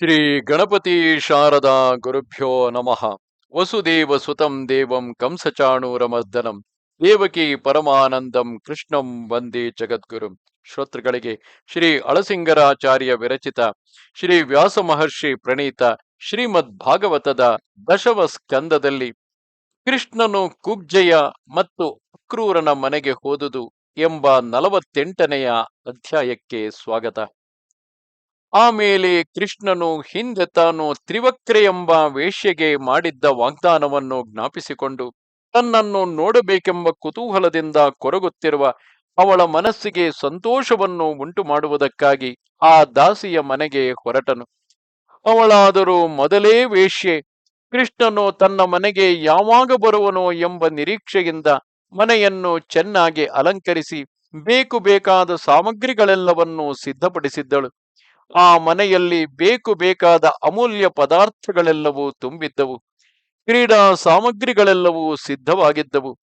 ಶ್ರೀ ಗಣಪತಿ ಶಾರದಾ ಗುರುಭ್ಯೋ ನಮಃ. ವಸುದೇವ ಸುತಂ ದೇವಂ ಕಂಸಚಾಣೂರಮರ್ದನಂ. ದೇವಕಿ ಪರಮಾನಂದಂ ಕೃಷ್ಣಂ ವಂದೇ ಜಗದ್ಗುರು. ಶ್ರೋತೃಗಳಿಗೆ ಶ್ರೀ ಅಳಸಿಂಗರಾಚಾರ್ಯ ವಿರಚಿತ, ಶ್ರೀ ವ್ಯಾಸ ಮಹರ್ಷಿ ಪ್ರಣೀತ, ಶ್ರೀಮದ್ ಭಾಗವತದ ದಶವ ಸ್ಕಂದದಲ್ಲಿ ಕೃಷ್ಣನು ಕುಬ್ಜಯ ಮತ್ತು ಅಕ್ರೂರನ ಮನೆಗೆ ಹೋದುದು ಎಂಬ ನಲವತ್ತೆಂಟನೆಯ ಅಧ್ಯಾಯಕ್ಕೆ ಸ್ವಾಗತ. ಆಮೇಲೆ ಕೃಷ್ಣನು ಹಿಂದೆ ತಾನು ತ್ರಿವಕ್ರೆ ಎಂಬ ವೇಶ್ಯೆಗೆ ಮಾಡಿದ್ದ ವಾಗ್ದಾನವನ್ನು ಜ್ಞಾಪಿಸಿಕೊಂಡು ತನ್ನನ್ನು ನೋಡಬೇಕೆಂಬ ಕುತೂಹಲದಿಂದ ಕೊರಗುತ್ತಿರುವ ಅವಳ ಮನಸ್ಸಿಗೆ ಸಂತೋಷವನ್ನು ಉಂಟು ಮಾಡುವುದಕ್ಕಾಗಿ ಆ ದಾಸಿಯ ಮನೆಗೆ ಹೊರಟನು. ಅವಳಾದರೂ ಮೊದಲೇ ವೇಶ್ಯೆ ಕೃಷ್ಣನು ತನ್ನ ಮನೆಗೆ ಯಾವಾಗ ಬರುವನೋ ಎಂಬ ನಿರೀಕ್ಷೆಯಿಂದ ಮನೆಯನ್ನು ಚೆನ್ನಾಗಿ ಅಲಂಕರಿಸಿ ಬೇಕು ಬೇಕಾದ ಸಾಮಗ್ರಿಗಳೆಲ್ಲವನ್ನೂ ಸಿದ್ಧಪಡಿಸಿದ್ದಳು. ಆ ಮನೆಯಲ್ಲಿ ಬೇಕು ಬೇಕಾದ ಅಮೂಲ್ಯ ಪದಾರ್ಥಗಳೆಲ್ಲವೂ ತುಂಬಿದ್ದವು. ಕ್ರೀಡಾ ಸಾಮಗ್ರಿಗಳೆಲ್ಲವೂ ಸಿದ್ಧವಾಗಿದ್ದವು.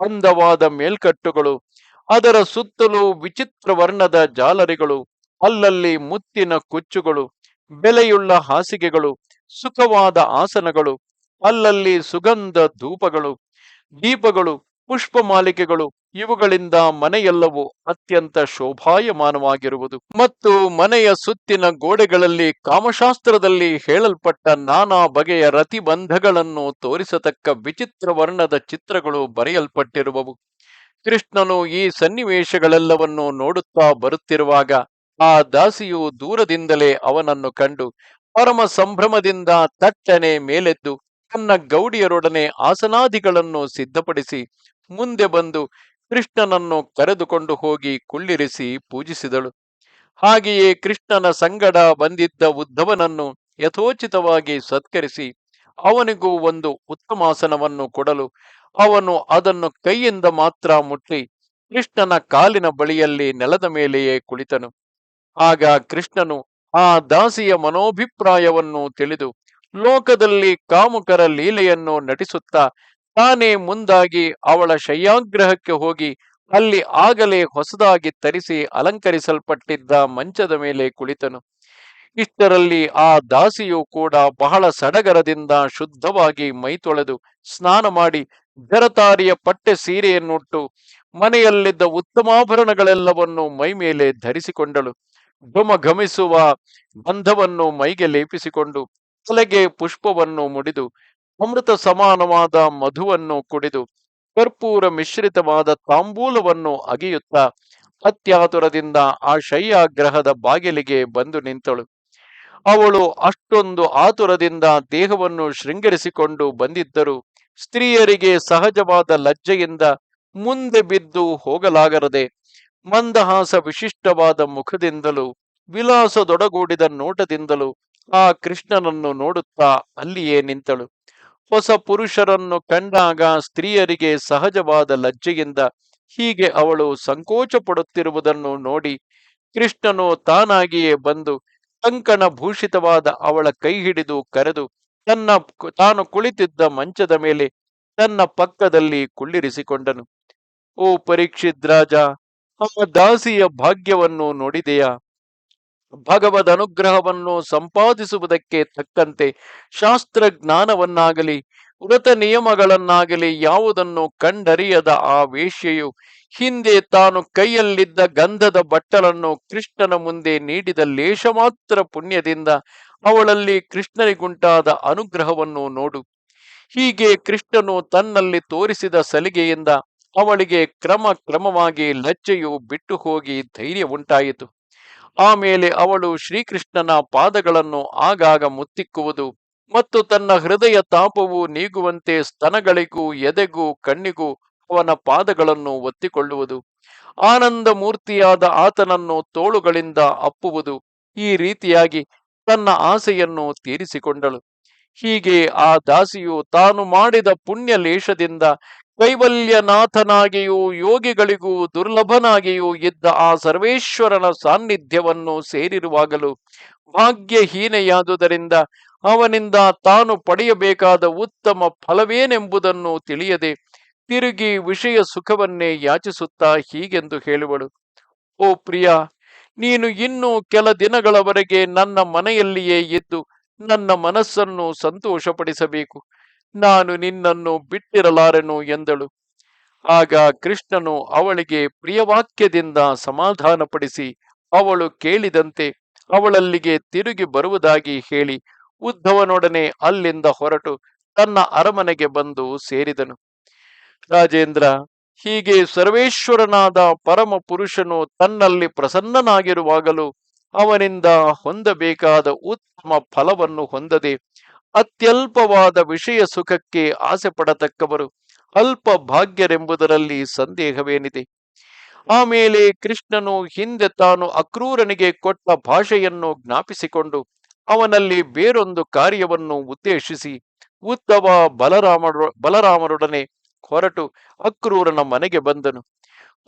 ಅಂದವಾದ ಮೇಲ್ಕಟ್ಟುಗಳು, ಅದರ ಸುತ್ತಲೂ ವಿಚಿತ್ರ ವರ್ಣದ ಜಾಲರಿಗಳು, ಅಲ್ಲಲ್ಲಿ ಮುತ್ತಿನ ಕುಚ್ಚುಗಳು, ಬೆಲೆಯುಳ್ಳ ಹಾಸಿಗೆಗಳು, ಸುಖವಾದ ಆಸನಗಳು, ಅಲ್ಲಲ್ಲಿ ಸುಗಂಧ ಧೂಪಗಳು, ದೀಪಗಳು ಪುಷ್ಪಮಾಲಿಕೆಗಳು ಇವುಗಳಿಂದ ಮನೆಯೆಲ್ಲವೂ ಅತ್ಯಂತ ಶೋಭಾಯಮಾನವಾಗಿರುವುದು. ಮತ್ತು ಮನೆಯ ಸುತ್ತಿನ ಗೋಡೆಗಳಲ್ಲಿ ಕಾಮಶಾಸ್ತ್ರದಲ್ಲಿ ಹೇಳಲ್ಪಟ್ಟ ನಾನಾ ಬಗೆಯ ರತಿಬಂಧಗಳನ್ನು ತೋರಿಸತಕ್ಕ ವಿಚಿತ್ರ ವರ್ಣದ ಚಿತ್ರಗಳು ಬರೆಯಲ್ಪಟ್ಟಿರುವವು. ಕೃಷ್ಣನು ಈ ಸನ್ನಿವೇಶಗಳೆಲ್ಲವನ್ನು ನೋಡುತ್ತಾ ಬರುತ್ತಿರುವಾಗ ಆ ದಾಸಿಯು ದೂರದಿಂದಲೇ ಅವನನ್ನು ಕಂಡು ಪರಮ ಸಂಭ್ರಮದಿಂದ ತಟ್ಟನೆ ಮೇಲೆದ್ದು ತನ್ನ ಗೌಡಿಯರೊಡನೆ ಆಸನಾದಿಗಳನ್ನು ಸಿದ್ಧಪಡಿಸಿ ಮುಂದೆ ಬಂದು ಕೃಷ್ಣನನ್ನು ಕರೆದುಕೊಂಡು ಹೋಗಿ ಕುಳ್ಳಿರಿಸಿ ಪೂಜಿಸಿದಳು. ಹಾಗೆಯೇ ಕೃಷ್ಣನ ಸಂಗಡ ಬಂದಿದ್ದ ಉದ್ಧವನನ್ನು ಯಥೋಚಿತವಾಗಿ ಸತ್ಕರಿಸಿ ಅವನಿಗೂ ಒಂದು ಉತ್ತಮಾಸನವನ್ನು ಕೊಡಲು ಅವನು ಅದನ್ನು ಕೈಯಿಂದ ಮಾತ್ರ ಮುಟ್ಟಿ ಕೃಷ್ಣನ ಕಾಲಿನ ಬಳಿಯಲ್ಲಿ ನೆಲದ ಮೇಲೆಯೇ ಕುಳಿತನು. ಆಗ ಕೃಷ್ಣನು ಆ ದಾಸಿಯ ಮನೋಭಿಪ್ರಾಯವನ್ನು ತಿಳಿದು ಲೋಕದಲ್ಲಿ ಕಾಮುಕರ ಲೀಲೆಯನ್ನು ನಟಿಸುತ್ತಾ ತಾನೇ ಮುಂದಾಗಿ ಅವಳ ಶಯ್ಯಾಗ್ರಹಕ್ಕೆ ಹೋಗಿ ಅಲ್ಲಿ ಆಗಲೇ ಹೊಸದಾಗಿ ತರಿಸಿ ಅಲಂಕರಿಸಲ್ಪಟ್ಟಿದ್ದ ಮಂಚದ ಮೇಲೆ ಕುಳಿತನು. ಇಷ್ಟರಲ್ಲಿ ಆ ದಾಸಿಯು ಕೂಡ ಬಹಳ ಸಡಗರದಿಂದ ಶುದ್ಧವಾಗಿ ಮೈ ತೊಳೆದು ಸ್ನಾನ ಮಾಡಿ ಜರತಾರಿಯ ಪಟ್ಟೆ ಸೀರೆಯನ್ನುಟ್ಟು ಮನೆಯಲ್ಲಿದ್ದ ಉತ್ತಮಾಭರಣಗಳೆಲ್ಲವನ್ನು ಮೈ ಮೇಲೆ ಧರಿಸಿಕೊಂಡಳು. ಘುಮ ಘಮಿಸುವ ಬಂಧವನ್ನು ಮೈಗೆ ಲೇಪಿಸಿಕೊಂಡು ತಲೆಗೆ ಪುಷ್ಪವನ್ನು ಮುಡಿದು ಅಮೃತ ಸಮಾನವಾದ ಮಧುವನ್ನು ಕುಡಿದು ಕರ್ಪೂರ ಮಿಶ್ರಿತವಾದ ತಾಂಬೂಲವನ್ನು ಅಗೆಯುತ್ತಾ ಅತ್ಯಾತುರದಿಂದ ಆ ಶಯ್ಯಾಗ್ರಹದ ಬಾಗಿಲಿಗೆ ಬಂದು ನಿಂತಳು. ಅವಳು ಅಷ್ಟೊಂದು ಆತುರದಿಂದ ದೇಹವನ್ನು ಶೃಂಗರಿಸಿಕೊಂಡು ಬಂದಿದ್ದರು ಸ್ತ್ರೀಯರಿಗೆ ಸಹಜವಾದ ಲಜ್ಜೆಯಿಂದ ಮುಂದೆ ಬಿದ್ದು ಹೋಗಲಾಗರದೆ ಮಂದಹಾಸ ವಿಶಿಷ್ಟವಾದ ಮುಖದಿಂದಲೂ ವಿಲಾಸದೊಡಗೂಡಿದ ನೋಟದಿಂದಲೂ ಆ ಕೃಷ್ಣನನ್ನು ನೋಡುತ್ತಾ ಅಲ್ಲಿಯೇ ನಿಂತಳು. ಹೊಸ ಪುರುಷರನ್ನು ಕಂಡಾಗ ಸ್ತ್ರೀಯರಿಗೆ ಸಹಜವಾದ ಲಜ್ಜೆಯಿಂದ ಹೀಗೆ ಅವಳು ಸಂಕೋಚ ಪಡುತ್ತಿರುವುದನ್ನು ನೋಡಿ ಕೃಷ್ಣನು ತಾನಾಗಿಯೇ ಬಂದು ಕಂಕಣ ಭೂಷಿತವಾದ ಅವಳ ಕೈ ಹಿಡಿದು ಕರೆದು, ತನ್ನ ತಾನು ಕುಳಿತಿದ್ದ ಮಂಚದ ಮೇಲೆ ತನ್ನ ಪಕ್ಕದಲ್ಲಿ ಕುಳ್ಳಿರಿಸಿಕೊಂಡನು. ಓ ಪರೀಕ್ಷಿತ್ ಅವ ದಾಸಿಯ ಭಾಗ್ಯವನ್ನು ನೋಡಿದೆಯಾ? ಭಗವದ್ ಅನುಗ್ರಹವನ್ನು ಸಂಪಾದಿಸುವುದಕ್ಕೆ ತಕ್ಕಂತೆ ಶಾಸ್ತ್ರ ಜ್ಞಾನವನ್ನಾಗಲಿ ವ್ರತ ನಿಯಮಗಳನ್ನಾಗಲಿ ಯಾವುದನ್ನು ಕಂಡರಿಯದ ಆ ವೇಶ್ಯೆಯು ಹಿಂದೆ ತಾನು ಕೈಯಲ್ಲಿದ್ದ ಗಂಧದ ಬಟ್ಟಲನ್ನು ಕೃಷ್ಣನ ಮುಂದೆ ನೀಡಿದ ಲೇಷ ಮಾತ್ರ ಪುಣ್ಯದಿಂದ ಅವಳಲ್ಲಿ ಕೃಷ್ಣನಿಗುಂಟಾದ ಅನುಗ್ರಹವನ್ನು ನೋಡು. ಹೀಗೆ ಕೃಷ್ಣನು ತನ್ನಲ್ಲಿ ತೋರಿಸಿದ ಸಲಿಗೆಯಿಂದ ಅವಳಿಗೆ ಕ್ರಮ ಕ್ರಮವಾಗಿ ಲಜ್ಜೆಯು ಬಿಟ್ಟು ಹೋಗಿ ಧೈರ್ಯ ಉಂಟಾಯಿತು. ಆಮೇಲೆ ಅವಳು ಶ್ರೀಕೃಷ್ಣನ ಪಾದಗಳನ್ನು ಆಗಾಗ ಮುತ್ತಿಕ್ಕುವುದು ಮತ್ತು ತನ್ನ ಹೃದಯ ತಾಪವು ನೀಗುವಂತೆ ಸ್ತನಗಳಿಗೂ ಎದೆಗೂ ಕಣ್ಣಿಗೂ ಅವನ ಪಾದಗಳನ್ನು ಒತ್ತಿಕೊಳ್ಳುವುದು. ಆನಂದ ಮೂರ್ತಿಯಾದ ಆತನನ್ನು ತೋಳುಗಳಿಂದ ಅಪ್ಪುವುದು ಈ ರೀತಿಯಾಗಿ ತನ್ನ ಆಸೆಯನ್ನು ತೀರಿಸಿಕೊಂಡಳು. ಹೀಗೆ ಆ ದಾಸಿಯು ತಾನು ಮಾಡಿದ ಪುಣ್ಯ ಲೇಷದಿಂದ ಕೈವಲ್ಯನಾಥನಾಗಿಯೂ ಯೋಗಿಗಳಿಗೂ ದುರ್ಲಭನಾಗಿಯೂ ಇದ್ದ ಆ ಸರ್ವೇಶ್ವರನ ಸಾನ್ನಿಧ್ಯವನ್ನು ಸೇರಿರುವಾಗಲೂ ಭಾಗ್ಯಹೀನೆಯಾದುದರಿಂದ ಅವನಿಂದ ತಾನು ಪಡೆಯಬೇಕಾದ ಉತ್ತಮ ಫಲವೇನೆಂಬುದನ್ನು ತಿಳಿಯದೆ ತಿರುಗಿ ವಿಷಯ ಸುಖವನ್ನೇ ಯಾಚಿಸುತ್ತಾ ಹೀಗೆಂದು ಹೇಳುವಳು. ಓ ಪ್ರಿಯ, ನೀನು ಇನ್ನೂ ಕೆಲ ದಿನಗಳವರೆಗೆ ನನ್ನ ಮನೆಯಲ್ಲಿಯೇ ಇದ್ದು ನನ್ನ ಮನಸ್ಸನ್ನು ಸಂತೋಷಪಡಿಸಬೇಕು. ನಾನು ನಿನ್ನನ್ನು ಬಿಟ್ಟಿರಲಾರೆನು ಎಂದಳು. ಆಗ ಕೃಷ್ಣನು ಅವಳಿಗೆ ಪ್ರಿಯವಾಕ್ಯದಿಂದ ಸಮಾಧಾನಪಡಿಸಿ, ಅವಳು ಕೇಳಿದಂತೆ ಅವಳಲ್ಲಿಗೆ ತಿರುಗಿ ಬರುವುದಾಗಿ ಹೇಳಿ, ಉದ್ಧವನೊಡನೆ ಅಲ್ಲಿಂದ ಹೊರಟು ತನ್ನ ಅರಮನೆಗೆ ಬಂದು ಸೇರಿದನು. ರಾಜೇಂದ್ರ, ಹೀಗೆ ಸರ್ವೇಶ್ವರನಾದ ಪರಮ ಪುರುಷನು ತನ್ನಲ್ಲಿ ಪ್ರಸನ್ನನಾಗಿರುವಾಗಲೂ ಅವನಿಂದ ಹೊಂದಬೇಕಾದ ಉತ್ತಮ ಫಲವನ್ನು ಹೊಂದದೆ ಅತ್ಯಲ್ಪವಾದ ವಿಷಯ ಸುಖಕ್ಕೆ ಆಸೆ ಪಡತಕ್ಕವರು ಅಲ್ಪ ಭಾಗ್ಯರೆಂಬುದರಲ್ಲಿ ಸಂದೇಹವೇನಿದೆ? ಆಮೇಲೆ ಕೃಷ್ಣನು ಹಿಂದೆ ತಾನು ಅಕ್ರೂರನಿಗೆ ಕೊಟ್ಟ ಭಾಷೆಯನ್ನು ಜ್ಞಾಪಿಸಿಕೊಂಡು ಅವನಲ್ಲಿ ಬೇರೊಂದು ಕಾರ್ಯವನ್ನು ಉದ್ದೇಶಿಸಿ ಉದ್ದವ ಬಲರಾಮರು, ಬಲರಾಮರೊಡನೆ ಹೊರಟು ಅಕ್ರೂರನ ಮನೆಗೆ ಬಂದನು.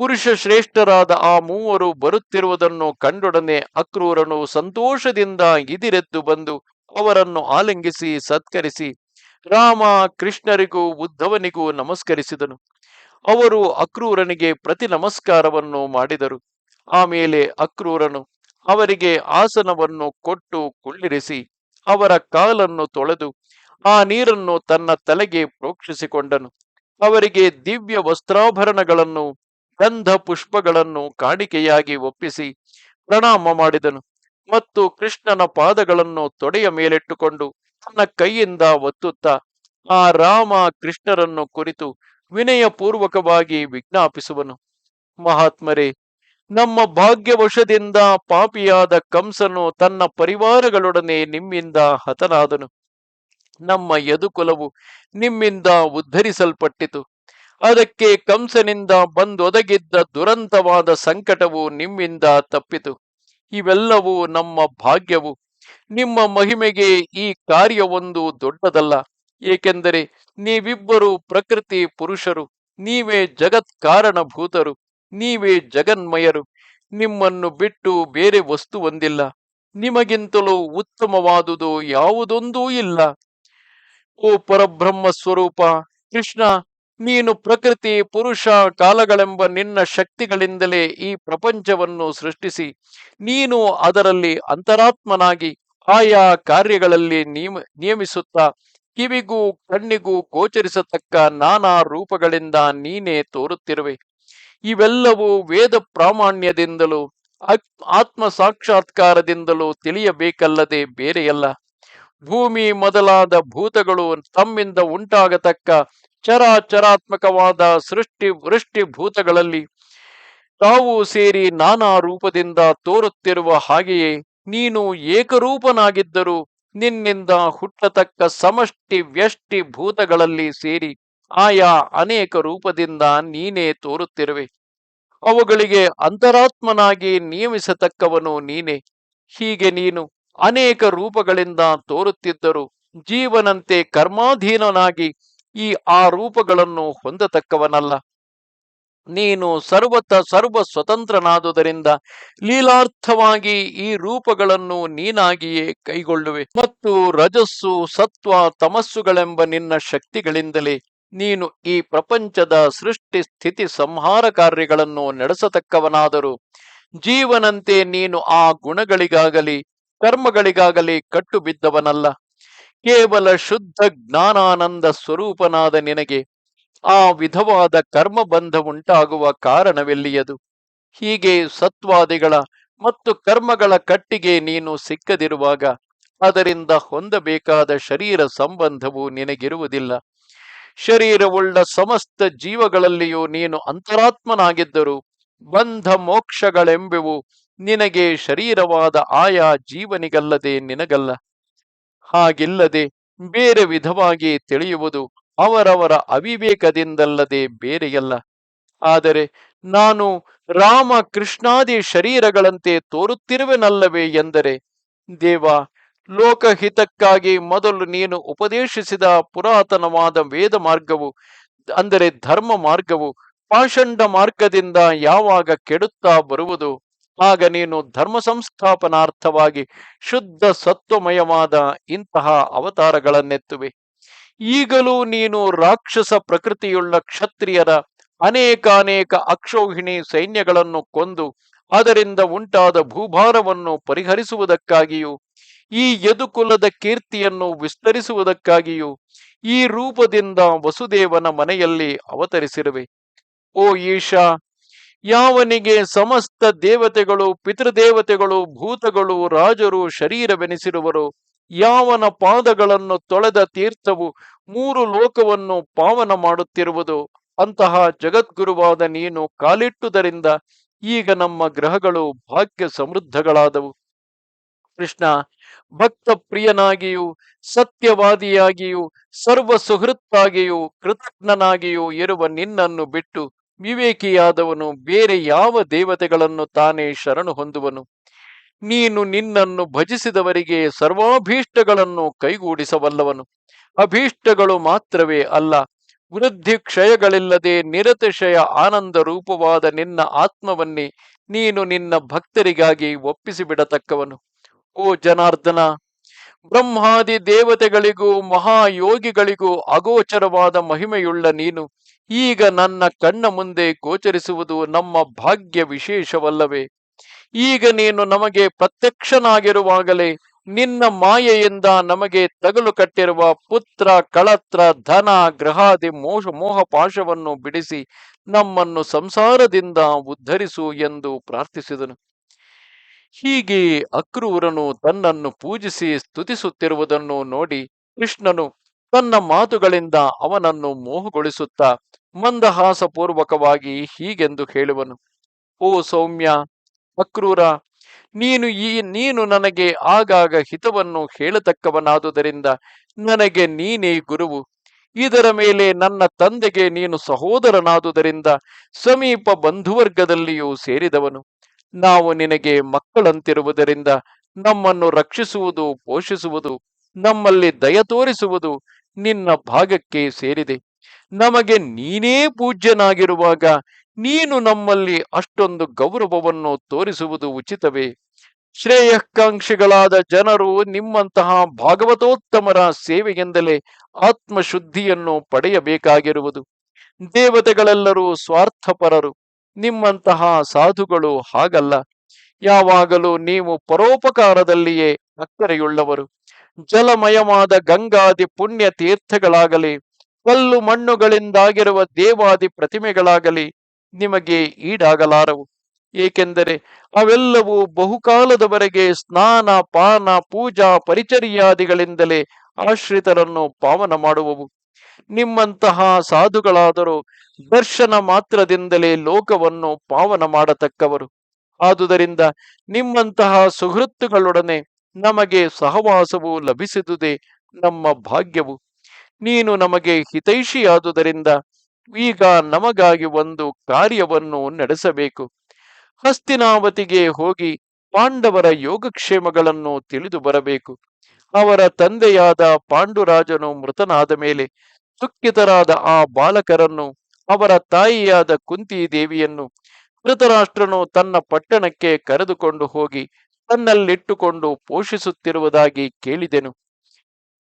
ಪುರುಷ ಶ್ರೇಷ್ಠರಾದ ಆ ಮೂವರು ಬರುತ್ತಿರುವುದನ್ನು ಕಂಡೊಡನೆ ಅಕ್ರೂರನು ಸಂತೋಷದಿಂದ ಇದಿರೆದ್ದು ಬಂದು ಅವರನ್ನು ಆಲಿಂಗಿಸಿ, ಸತ್ಕರಿಸಿ, ರಾಮ ಕೃಷ್ಣರಿಗೂ ಉದ್ಧವನಿಗೂ ನಮಸ್ಕರಿಸಿದನು. ಅವರು ಅಕ್ರೂರನಿಗೆ ಪ್ರತಿ ನಮಸ್ಕಾರವನ್ನು ಮಾಡಿದರು ಆಮೇಲೆ ಅಕ್ರೂರನು ಅವರಿಗೆ ಆಸನವನ್ನು ಕೊಟ್ಟು ಕುಳ್ಳಿರಿಸಿ, ಅವರ ಕಾಲನ್ನು ತೊಳೆದು, ಆ ನೀರನ್ನು ತನ್ನ ತಲೆಗೆ ಪ್ರೋಕ್ಷಿಸಿಕೊಂಡನು. ಅವರಿಗೆ ದಿವ್ಯ ವಸ್ತ್ರಾಭರಣಗಳನ್ನು ಗಂಧ ಪುಷ್ಪಗಳನ್ನು ಕಾಣಿಕೆಯಾಗಿ ಒಪ್ಪಿಸಿ, ಪ್ರಣಾಮ ಮಾಡಿದನು. ಮತ್ತು ಕೃಷ್ಣನ ಪಾದಗಳನ್ನು ತೊಡೆಯ ಮೇಲಿಟ್ಟುಕೊಂಡು ತನ್ನ ಕೈಯಿಂದ ಒತ್ತುತ್ತಾ ಆ ರಾಮ ಕೃಷ್ಣರನ್ನು ಕುರಿತು ವಿನಯಪೂರ್ವಕವಾಗಿ ವಿಜ್ಞಾಪಿಸುವನು. ಮಹಾತ್ಮರೇ, ನಮ್ಮ ಭಾಗ್ಯವಶದಿಂದ ಪಾಪಿಯಾದ ಕಂಸನು ತನ್ನ ಪರಿವಾರಗಳೊಡನೆ ನಿಮ್ಮಿಂದ ಹತನಾದನು. ನಮ್ಮ ಯದುಕುಲವು ನಿಮ್ಮಿಂದ ಉದ್ಧರಿಸಲ್ಪಟ್ಟಿತು. ಅದಕ್ಕೆ ಕಂಸನಿಂದ ಬಂದೊದಗಿದ್ದ ದುರಂತವಾದ ಸಂಕಟವು ನಿಮ್ಮಿಂದ ತಪ್ಪಿತು. ಇವೆಲ್ಲವೂ ನಮ್ಮ ಭಾಗ್ಯವು. ನಿಮ್ಮ ಮಹಿಮೆಗೆ ಈ ಕಾರ್ಯವೊಂದು ದೊಡ್ಡದಲ್ಲ. ಏಕೆಂದರೆ ನೀವಿಬ್ಬರು ಪ್ರಕೃತಿ ಪುರುಷರು. ನೀವೇ ಜಗತ್ ಕಾರಣಭೂತರು ನೀವೇ ಜಗನ್ಮಯರು. ನಿಮ್ಮನ್ನು ಬಿಟ್ಟು ಬೇರೆ ವಸ್ತು ಒಂದಿಲ್ಲ ನಿಮಗಿಂತಲೂ ಉತ್ತಮವಾದುದು ಯಾವುದೊಂದೂ ಇಲ್ಲ. ಓ ಪರಬ್ರಹ್ಮ ಸ್ವರೂಪ ಕೃಷ್ಣ ನೀನು ಪ್ರಕೃತಿ, ಪುರುಷ, ಕಾಲಗಳೆಂಬ ನಿನ್ನ ಶಕ್ತಿಗಳಿಂದಲೇ ಈ ಪ್ರಪಂಚವನ್ನು ಸೃಷ್ಟಿಸಿ. ನೀನು ಅದರಲ್ಲಿ ಅಂತರಾತ್ಮನಾಗಿ ಆಯಾ ಕಾರ್ಯಗಳಲ್ಲಿ ನಿಯಮ, ನಿಯಮಿಸುತ್ತಾ, ಕಿವಿಗೂ ಕಣ್ಣಿಗೂ ಗೋಚರಿಸತಕ್ಕ ನಾನಾ ರೂಪಗಳಿಂದ ನೀನೇ ತೋರುತ್ತಿರುವೆ. ಇವೆಲ್ಲವೂ ವೇದ ಪ್ರಾಮಾಣ್ಯದಿಂದಲೂ ಆತ್ಮ ಸಾಕ್ಷಾತ್ಕಾರದಿಂದಲೂ ತಿಳಿಯಬೇಕಲ್ಲದೆ ಬೇರೆಯಲ್ಲ. ಭೂಮಿ ಮೊದಲಾದ ಭೂತಗಳು ತಮ್ಮಿಂದ ಉಂಟಾಗತಕ್ಕ ಚರಾಚರಾತ್ಮಕವಾದ ಸೃಷ್ಟಿ ವೃಷ್ಟಿ ಭೂತಗಳಲ್ಲಿ ತಾವು ಸೇರಿ ನಾನಾ ರೂಪದಿಂದ ತೋರುತ್ತಿರುವ ಹಾಗೆಯೇ ನೀನು ಏಕರೂಪನಾಗಿದ್ದರೂ ನಿನ್ನಿಂದ ಹುಟ್ಟತಕ್ಕ ಸಮಷ್ಟಿ ವ್ಯಷ್ಟಿ ಭೂತಗಳಲ್ಲಿ ಸೇರಿ ಆಯಾ ಅನೇಕ ರೂಪದಿಂದ ನೀನೇ ತೋರುತ್ತಿರುವೆ. ಅವುಗಳಿಗೆ ಅಂತರಾತ್ಮನಾಗಿ ನಿಯಮಿಸತಕ್ಕವನು ನೀನೆ. ಹೀಗೆ ನೀನು ಅನೇಕ ರೂಪಗಳಿಂದ ತೋರುತ್ತಿದ್ದರು ಜೀವನಂತೆ ಕರ್ಮಾಧೀನನಾಗಿ ಈ ಆ ರೂಪಗಳನ್ನು ಹೊಂದತಕ್ಕವನಲ್ಲ. ನೀನು ಸರ್ವತ ಸರ್ವ ಸ್ವತಂತ್ರನಾದುದರಿಂದ ಲೀಲಾರ್ಥವಾಗಿ ಈ ರೂಪಗಳನ್ನು ನೀನಾಗಿಯೇ ಕೈಗೊಳ್ಳುವೆ. ಮತ್ತು ರಜಸ್ಸು, ಸತ್ವ, ತಮಸ್ಸುಗಳೆಂಬ ನಿನ್ನ ಶಕ್ತಿಗಳಿಂದಲೇ ನೀನು ಈ ಪ್ರಪಂಚದ ಸೃಷ್ಟಿ ಸ್ಥಿತಿ ಸಂಹಾರ ಕಾರ್ಯಗಳನ್ನು ನಡೆಸತಕ್ಕವನಾದರೂ ಜೀವನಂತೆ ನೀನು ಆ ಗುಣಗಳಿಗಾಗಲಿ, ಕರ್ಮಗಳಿಗಾಗಲಿ ಕಟ್ಟು ಬಿದ್ದವನಲ್ಲ ಕೇವಲ ಶುದ್ಧ ಜ್ಞಾನಾನಂದ ಸ್ವರೂಪನಾದ ನಿನಗೆ ಆ ವಿಧವಾದ ಕರ್ಮಬಂಧ ಉಂಟಾಗುವ ಕಾರಣವೆಲ್ಲಿಯದು? ಹೀಗೆ ಸತ್ವಾದಿಗಳ ಮತ್ತು ಕರ್ಮಗಳ ಕಟ್ಟಿಗೆ ನೀನು ಸಿಕ್ಕದಿರುವಾಗ ಅದರಿಂದ ಹೊಂದಬೇಕಾದ ಶರೀರ ಸಂಬಂಧವು ನಿನಗಿರುವುದಿಲ್ಲ. ಶರೀರವುಳ್ಳ ಸಮಸ್ತ ಜೀವಗಳಲ್ಲಿಯೂ ನೀನು ಅಂತರಾತ್ಮನಾಗಿದ್ದರೂ ಬಂಧ ಮೋಕ್ಷಗಳೆಂಬೆವು ನಿನಗೆ ಶರೀರವಾದ ಆಯಾ ಜೀವನಿಗಲ್ಲದೆ ನಿನಗಲ್ಲ. ಹಾಗಿಲ್ಲದೆ ಬೇರೆ ವಿಧವಾಗಿ ತಿಳಿಯುವುದು ಅವರವರ ಅವಿವೇಕದಿಂದಲ್ಲದೆ ಬೇರೆಯಲ್ಲ. ಆದರೆ ನಾನು ರಾಮ ಕೃಷ್ಣಾದಿ ಶರೀರಗಳಂತೆ ತೋರುತ್ತಿರುವೆನಲ್ಲವೇ ಎಂದರೆ, ದೇವ, ಲೋಕಹಿತಕ್ಕಾಗಿ ಮೊದಲು ನೀನು ಉಪದೇಶಿಸಿದ ಪುರಾತನವಾದ ವೇದ ಮಾರ್ಗವು ಅಂದರೆ ಧರ್ಮ ಮಾರ್ಗವು ಪಾಷಂಡ ಮಾರ್ಗದಿಂದ ಯಾವಾಗ ಕೆಡುತ್ತಾ ಬರುವುದು? ಆಗ ನೀನು ಧರ್ಮ ಸಂಸ್ಥಾಪನಾರ್ಥವಾಗಿ ಶುದ್ಧ ಸತ್ವಮಯವಾದ ಇಂತಹ ಅವತಾರಗಳನ್ನೆತ್ತುವೆ. ಈಗಲೂ ನೀನು ರಾಕ್ಷಸ ಪ್ರಕೃತಿಯುಳ್ಳ ಕ್ಷತ್ರಿಯರ ಅನೇಕಾನೇಕ ಅಕ್ಷೋಹಿಣಿ ಸೈನ್ಯಗಳನ್ನು ಕೊಂದು ಅದರಿಂದ ಉಂಟಾದ ಭೂಭಾರವನ್ನು ಪರಿಹರಿಸುವುದಕ್ಕಾಗಿಯೂ, ಈ ಯದುಕುಲದ ಕೀರ್ತಿಯನ್ನು ವಿಸ್ತರಿಸುವುದಕ್ಕಾಗಿಯೂ ಈ ರೂಪದಿಂದ ವಸುದೇವನ ಮನೆಯಲ್ಲಿ ಅವತರಿಸಿರುವೆ. ಓ ಈಶಾ ಯಾವನಿಗೆ ಸಮಸ್ತ ದೇವತೆಗಳು, ಪಿತೃದೇವತೆಗಳು, ಭೂತಗಳು, ರಾಜರು, ಶರೀರವೆನಿಸಿರುವರು, ಯಾವನ ಪಾದಗಳನ್ನು ತೊಳೆದ ತೀರ್ಥವು ಮೂರು ಲೋಕವನ್ನು ಪಾವನ ಮಾಡುತ್ತಿರುವುದು, ಅಂತಹ ಜಗದ್ಗುರುವಾದ ನೀನು ಕಾಲಿಟ್ಟುದರಿಂದ ಈಗ ನಮ್ಮ ಗ್ರಹಗಳು ಭಾಗ್ಯ ಸಮೃದ್ಧಗಳಾದವು. ಕೃಷ್ಣ ಭಕ್ತ ಪ್ರಿಯನಾಗಿಯೂ ಸತ್ಯವಾದಿಯಾಗಿಯೂ ಸರ್ವ ಸುಹೃತ್ತಾಗಿಯೂ ಕೃತಜ್ಞನಾಗಿಯೂ ಇರುವ ನಿನ್ನನ್ನು ಬಿಟ್ಟು ವಿವೇಕಿಯಾದವನು ಬೇರೆ ಯಾವ ದೇವತೆಗಳನ್ನು ತಾನೇ ಶರಣು ಹೊಂದುವನು? ನೀನು ನಿನ್ನನ್ನು ಭಜಿಸಿದವರಿಗೆ ಸರ್ವಾಭೀಷ್ಟಗಳನ್ನು ಕೈಗೂಡಿಸಬಲ್ಲವನು. ಅಭೀಷ್ಟಗಳು ಮಾತ್ರವೇ ಅಲ್ಲ, ವೃದ್ಧಿ ಕ್ಷಯಗಳಿಲ್ಲದೆ ನಿರತಿಶಯ ಆನಂದ ರೂಪವಾದ ನಿನ್ನ ಆತ್ಮವನ್ನೇ ನೀನು ನಿನ್ನ ಭಕ್ತರಿಗಾಗಿ ಒಪ್ಪಿಸಿಬಿಡತಕ್ಕವನು. ಓ ಜನಾರ್ದನ, ಬ್ರಹ್ಮಾದಿ ದೇವತೆಗಳಿಗೂ ಮಹಾಯೋಗಿಗಳಿಗೂ ಅಗೋಚರವಾದ ಮಹಿಮೆಯುಳ್ಳ ನೀನು ಈಗ ನನ್ನ ಕಣ್ಣ ಮುಂದೆ ಗೋಚರಿಸುವುದು ನಮ್ಮ ಭಾಗ್ಯ ವಿಶೇಷವಲ್ಲವೇ? ಈಗ ನೀನು ನಮಗೆ ಪ್ರತ್ಯಕ್ಷನಾಗಿರುವಾಗಲೇ ನಿನ್ನ ಮಾಯೆಯಿಂದ ನಮಗೆ ತಗಲು ಕಟ್ಟಿರುವ ಪುತ್ರ, ಕಳತ್ರ, ಧನ, ಗ್ರಹಾದಿ ಮೋಹ ಮೋಹ ಪಾಶವನ್ನು ಬಿಡಿಸಿ ನಮ್ಮನ್ನು ಸಂಸಾರದಿಂದ ಉದ್ಧರಿಸು ಎಂದು ಪ್ರಾರ್ಥಿಸಿದನು. ಹೀಗೆ ಅಕ್ರೂರನು ತನ್ನನ್ನು ಪೂಜಿಸಿ ಸ್ತುತಿಸುತ್ತಿರುವುದನ್ನು ನೋಡಿ ಕೃಷ್ಣನು ತನ್ನ ಮಾತುಗಳಿಂದ ಅವನನ್ನು ಮೋಹಗೊಳಿಸುತ್ತಾ ಮಂದಹಾಸಪೂರ್ವಕವಾಗಿ ಹೀಗೆಂದು ಹೇಳುವನು, ಓ ಸೌಮ್ಯ, ಅಕ್ರೂರ, ನೀನು ಈ, ನೀನು ನನಗೆ ಆಗಾಗ ಹಿತವನ್ನು ಹೇಳತಕ್ಕವನಾದುದರಿಂದ ನನಗೆ ನೀನೇ ಗುರುವು. ಇದರ ಮೇಲೆ ನನ್ನ ತಂದೆಗೆ ನೀನು ಸಹೋದರನಾದುದರಿಂದ ಸಮೀಪ ಬಂಧುವರ್ಗದಲ್ಲಿಯೂ ಸೇರಿದವನು. ನಾವು ನಿನಗೆ ಮಕ್ಕಳಂತಿರುವುದರಿಂದ ನಮ್ಮನ್ನು ರಕ್ಷಿಸುವುದು, ಪೋಷಿಸುವುದು, ನಮ್ಮಲ್ಲಿ ದಯ ತೋರಿಸುವುದು ನಿನ್ನ ಭಾಗಕ್ಕೆ ಸೇರಿದೆ. ನಮಗೆ ನೀನೇ ಪೂಜ್ಯನಾಗಿರುವಾಗ ನೀನು ನಮ್ಮಲ್ಲಿ ಅಷ್ಟೊಂದು ಗೌರವವನ್ನು ತೋರಿಸುವುದು ಉಚಿತವೇ? ಶ್ರೇಯಕಾಂಕ್ಷಿಗಳಾದ ಜನರು ನಿಮ್ಮಂತಹ ಭಾಗವತೋತ್ತಮರ ಸೇವೆಯಿಂದಲೇ ಆತ್ಮಶುದ್ಧಿಯನ್ನು ಪಡೆಯಬೇಕಾಗಿರುವುದು. ದೇವತೆಗಳೆಲ್ಲರೂ ಸ್ವಾರ್ಥಪರರು. ನಿಮ್ಮಂತಹ ಸಾಧುಗಳು ಹಾಗಲ್ಲ. ಯಾವಾಗಲೂ ನೀವು ಪರೋಪಕಾರದಲ್ಲಿಯೇ ಅಕ್ಕರೆಯುಳ್ಳವರು. ಜಲಮಯವಾದ ಗಂಗಾದಿ ಪುಣ್ಯ ತೀರ್ಥಗಳಾಗಲಿ, ಕಲ್ಲು ಮಣ್ಣುಗಳಿಂದಾಗಿರುವ ದೇವಾದಿ ಪ್ರತಿಮೆಗಳಾಗಲಿ ನಿಮಗೆ ಈಡಾಗಲಾರವು. ಏಕೆಂದರೆ ಅವೆಲ್ಲವೂ ಬಹುಕಾಲದವರೆಗೆ ಸ್ನಾನ, ಪಾನ, ಪೂಜಾ ಪರಿಚರ್ಯಾದಿಗಳಿಂದಲೇ ಆಶ್ರಿತರನ್ನು ಪಾವನ ಮಾಡುವವು. ನಿಮ್ಮಂತಹ ಸಾಧುಗಳಾದರೂ ದರ್ಶನ ಮಾತ್ರದಿಂದಲೇ ಲೋಕವನ್ನು ಪಾವನ ಮಾಡತಕ್ಕವರು. ಆದುದರಿಂದ ನಿಮ್ಮಂತಹ ಸುಹೃತ್ತುಗಳೊಡನೆ ನಮಗೆ ಸಹವಾಸವು ಲಭಿಸಿದುದೇ ನಮ್ಮ ಭಾಗ್ಯವು. ನೀನು ನಮಗೆ ಹಿತೈಷಿಯಾದುದರಿಂದ ಈಗ ನಮಗಾಗಿ ಒಂದು ಕಾರ್ಯವನ್ನು ನಡೆಸಬೇಕು. ಹಸ್ತಿನಾವತಿಗೆ ಹೋಗಿ ಪಾಂಡವರ ಯೋಗಕ್ಷೇಮಗಳನ್ನು ತಿಳಿದು ಬರಬೇಕು. ಅವರ ತಂದೆಯಾದ ಪಾಂಡುರಾಜನು ಮೃತನಾದ ಮೇಲೆ ದುಃಖಿತರಾದ ಆ ಬಾಲಕರನ್ನು, ಅವರ ತಾಯಿಯಾದ ಕುಂತಿ ದೇವಿಯನ್ನು ಧೃತರಾಷ್ಟ್ರನು ತನ್ನ ಪಟ್ಟಣಕ್ಕೆ ಕರೆದುಕೊಂಡು ಹೋಗಿ ತನ್ನಲ್ಲಿಟ್ಟುಕೊಂಡು ಪೋಷಿಸುತ್ತಿರುವುದಾಗಿ ಕೇಳಿದೆನು.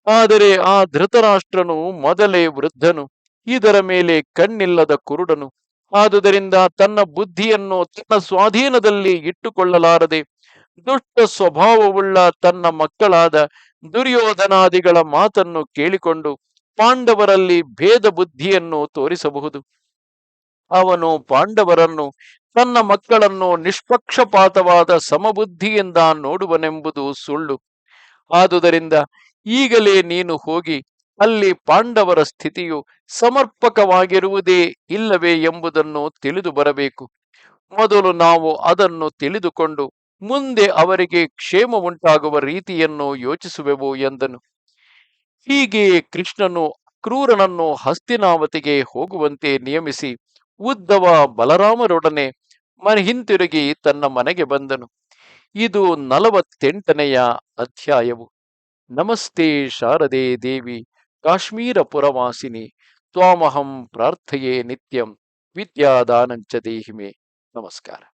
ಆದರೆ ಆ ಧೃತರಾಷ್ಟ್ರನು ಮೊದಲೇ ವೃದ್ಧನು, ಇದರ ಮೇಲೆ ಕಣ್ಣಿಲ್ಲದ ಕುರುಡನು. ಆದುದರಿಂದ ತನ್ನ ಬುದ್ಧಿಯನ್ನು ತನ್ನ ಸ್ವಾಧೀನದಲ್ಲಿ ಇಟ್ಟುಕೊಳ್ಳಲಾರದೆ, ದುಷ್ಟ ಸ್ವಭಾವವುಳ್ಳ ತನ್ನ ಮಕ್ಕಳಾದ ದುರ್ಯೋಧನಾದಿಗಳ ಮಾತನ್ನು ಕೇಳಿಕೊಂಡು ಪಾಂಡವರಲ್ಲಿ ಭೇದ ಬುದ್ಧಿಯನ್ನು ತೋರಿಸಬಹುದು. ಅವನು ಪಾಂಡವರನ್ನು ತನ್ನ ಮಕ್ಕಳನ್ನು ನಿಷ್ಪಕ್ಷಪಾತವಾದ ಸಮಬುದ್ಧಿಯಿಂದ ನೋಡುವನೆಂಬುದು ಸುಳ್ಳು. ಆದುದರಿಂದ ಈಗಲೇ ನೀನು ಹೋಗಿ ಅಲ್ಲಿ ಪಾಂಡವರ ಸ್ಥಿತಿಯು ಸಮರ್ಪಕವಾಗಿರುವುದೇ ಇಲ್ಲವೇ ಎಂಬುದನ್ನು ತಿಳಿದು ಬರಬೇಕು. ಮೊದಲು ನಾವು ಅದನ್ನು ತಿಳಿದುಕೊಂಡು ಮುಂದೆ ಅವರಿಗೆ ಕ್ಷೇಮ ಉಂಟಾಗುವ ರೀತಿಯನ್ನು ಯೋಚಿಸುವೆವು ಎಂದನು. ಹೀಗೆಯೇ ಕೃಷ್ಣನು ಕ್ರೂರನನ್ನು ಹಸ್ತಿನಾವತಿಗೆ ಹೋಗುವಂತೆ ನಿಯಮಿಸಿ ಉದ್ದವ ಬಲರಾಮರೊಡನೆ ಮನೆ ಹಿಂತಿರುಗಿ ತನ್ನ ಮನೆಗೆ ಬಂದನು. ಇದು ನಲವತ್ತೆಂಟನೆಯ ಅಧ್ಯಾಯವು. ನಮಸ್ತೆ ಶಾರದೆ ದೇವಿ ಕಾಶ್ಮೀರ ಪುರವಾಸಿನಿ ತ್ವಾಮಹಂ ಪ್ರಾರ್ಥಯೇ ನಿತ್ಯಂ, ವಿದ್ಯಾದಾನಂಚ ದೇಹಿಮೆ. ನಮಸ್ಕಾರ.